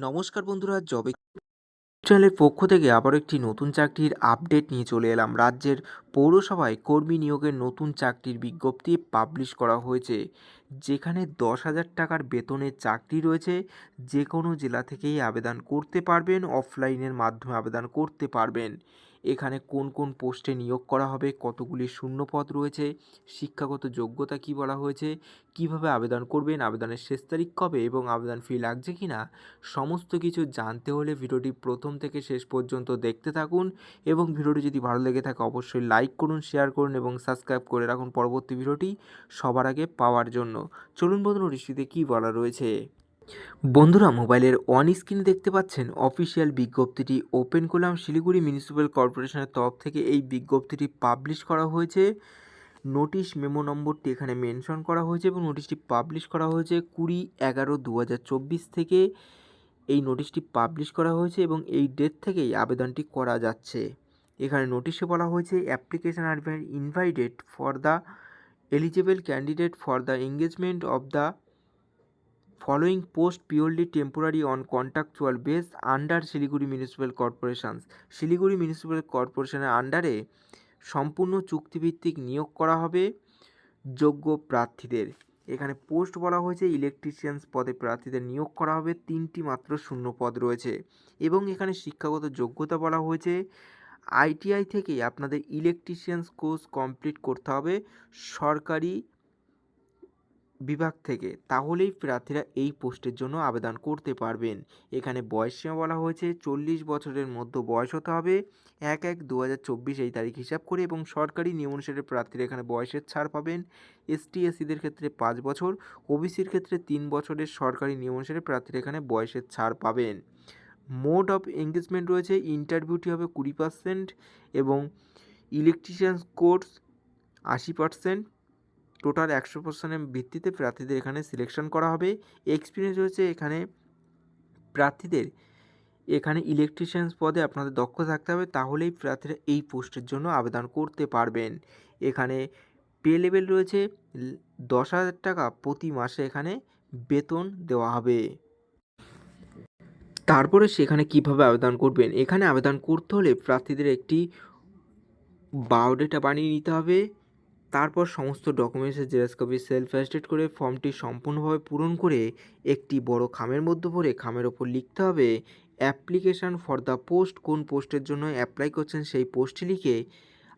নমস্কার বন্ধুরা, জবে চ্যানেলের পক্ষ থেকে আবার একটি নতুন চাকরির আপডেট নিয়ে চলে এলাম। রাজ্যের পৌরসভায় কর্মী নিয়োগের নতুন চাকরির বিজ্ঞপ্তি পাবলিশ করা হয়েছে। যেখানে দশ হাজার টাকার বেতনের চাকরি রয়েছে যে কোনো জেলা থেকেই আবেদন করতে পারবেন, অফলাইনের মাধ্যমে আবেদন করতে পারবেন। এখানে কোন কোন পোস্টে নিয়োগ করা হবে, কতগুলি শূন্যপদ রয়েছে, শিক্ষাগত যোগ্যতা কী বলা হয়েছে, কীভাবে আবেদন করবেন, আবেদনের শেষ তারিখ কবে এবং আবেদন ফি লাগছে কি না সমস্ত কিছু জানতে হলে ভিডিওটি প্রথম থেকে শেষ পর্যন্ত দেখতে থাকুন এবং ভিডিওটি যদি ভালো লেগে থাকে অবশ্যই লাইক করুন, শেয়ার করুন এবং সাবস্ক্রাইব করে রাখুন পরবর্তী ভিডিওটি সবার আগে পাওয়ার জন্য। চলুন বন্ধুরা নোটিশটিতে কী বলা রয়েছে? বন্ধুরা, মোবাইলের অন স্ক্রিনে দেখতে পাচ্ছেন অফিসিয়াল বিজ্ঞপ্তিটি ওপেন করলাম। শিলিগুড়ি মিউনিসিপ্যাল কর্পোরেশনের তরফ থেকে এই বিজ্ঞপ্তিটি পাবলিশ করা হয়েছে। নোটিশ মেমো নম্বরটি এখানে মেনশন করা হয়েছে এবং নোটিশটি পাবলিশ করা হয়েছে কুড়ি এগারো দু থেকে। এই নোটিশটি পাবলিশ করা হয়েছে এবং এই ডেট থেকেই আবেদনটি করা যাচ্ছে। এখানে নোটিশে বলা হয়েছে application are invited for the eligible candidate for the engagement of the following post purely temporary on contractual base under Siliguri municipal corporations Siliguri municipal কর্পোরেশনের আন্ডারে সম্পূর্ণ চুক্তিভিত্তিক নিয়োগ করা হবে যোগ্য প্রার্থীদের। এখানে পোস্ট বলা হয়েছে ইলেকট্রিশিয়ানস পদে প্রার্থীদের নিয়োগ করা হবে, তিনটি মাত্র শূন্য পদ রয়েছে। এবং এখানে শিক্ষাগত যোগ্যতা বলা হয়েছে আইটিআই থেকেই আপনাদের ইলেকট্রিশিয়ানস কোর্স কমপ্লিট করতে হবে সরকারি বিভাগ থেকে। তাহলেই প্রার্থীরা এই পোস্টের জন্য আবেদন করতে পারবেন। এখানে বয়সসীমা বলা হয়েছে, চল্লিশ বছরের মধ্যে বয়স হতে হবে। এক এক দু এই তারিখ হিসাব করে এবং সরকারি নিয়ম অনুসারে প্রার্থীরা এখানে বয়সের ছাড় পাবেন। এসটি এসসিদের ক্ষেত্রে পাঁচ বছর ওবিসির ক্ষেত্রে তিন বছরের সরকারি নিয়ম অনুসারে প্রার্থীরা এখানে বয়সের ছাড় পাবেন। মোড অফ এঙ্গেজমেন্ট রয়েছে, ইন্টারভিউটি হবে কুড়ি পার্সেন্ট এবং ইলেকট্রিশিয়ান কোর্স আশি পার্সেন্ট টোটাল একশো পার্সেন্টের ভিত্তিতে প্রার্থীদের এখানে সিলেকশন করা হবে। এক্সপিরিয়েন্স হচ্ছে এখানে প্রার্থীদের। এখানে ইলেকট্রিশিয়ানস পদে আপনাদের দক্ষ থাকতে হবে, তাহলেই প্রার্থীরা এই পোস্টের জন্য আবেদন করতে পারবেন। এখানে পে লেভেল রয়েছে, দশ হাজার টাকা প্রতি মাসে এখানে বেতন দেওয়া হবে। তারপরে সেখানে কীভাবে আবেদন করবেন? এখানে আবেদন করতে হলে প্রার্থীদের একটি বায়োডেটা বানিয়ে নিতে হবে। তারপর সমস্ত ডকুমেন্টসের জেরক্স কপি, সেলফ অ্যাস্টেট করে ফর্মটি সম্পূর্ণভাবে পূরণ করে একটি বড় খামের মধ্যে ভরে খামের ওপর লিখতে হবে, অ্যাপ্লিকেশান ফর দ্য পোস্ট কোন পোস্টের জন্য অ্যাপ্লাই করছেন সেই পোস্টটি লিখে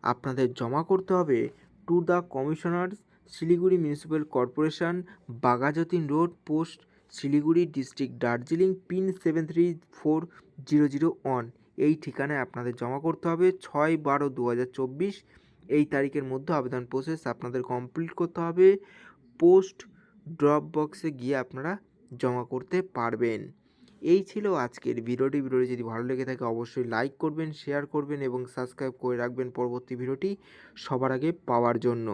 আপনাদের জমা করতে হবে। To the commissioner Siliguri municipal corporation Bagajatin road, post Siliguri district, Darjeeling pin seven three four zero zero one. এই ঠিকানায় আপনাদের জমা করতে হবে। ছয় বারো দু হাজার চব্বিশ। এই তারিখের মধ্যে আবেদন প্রসেস আপনাদের কমপ্লিট করতে হবে। পোস্ট ড্রপ বক্সে গিয়ে আপনারা জমা করতে পারবেন। এই ছিল আজকের ভিডিওটি। ভিডিওটি যদি ভালো লেগে থাকে, অবশ্যই লাইক করবেন শেয়ার করবেন এবং সাবস্ক্রাইব করে রাখবেন পরবর্তী ভিডিওটি সবার আগে পাওয়ার জন্য।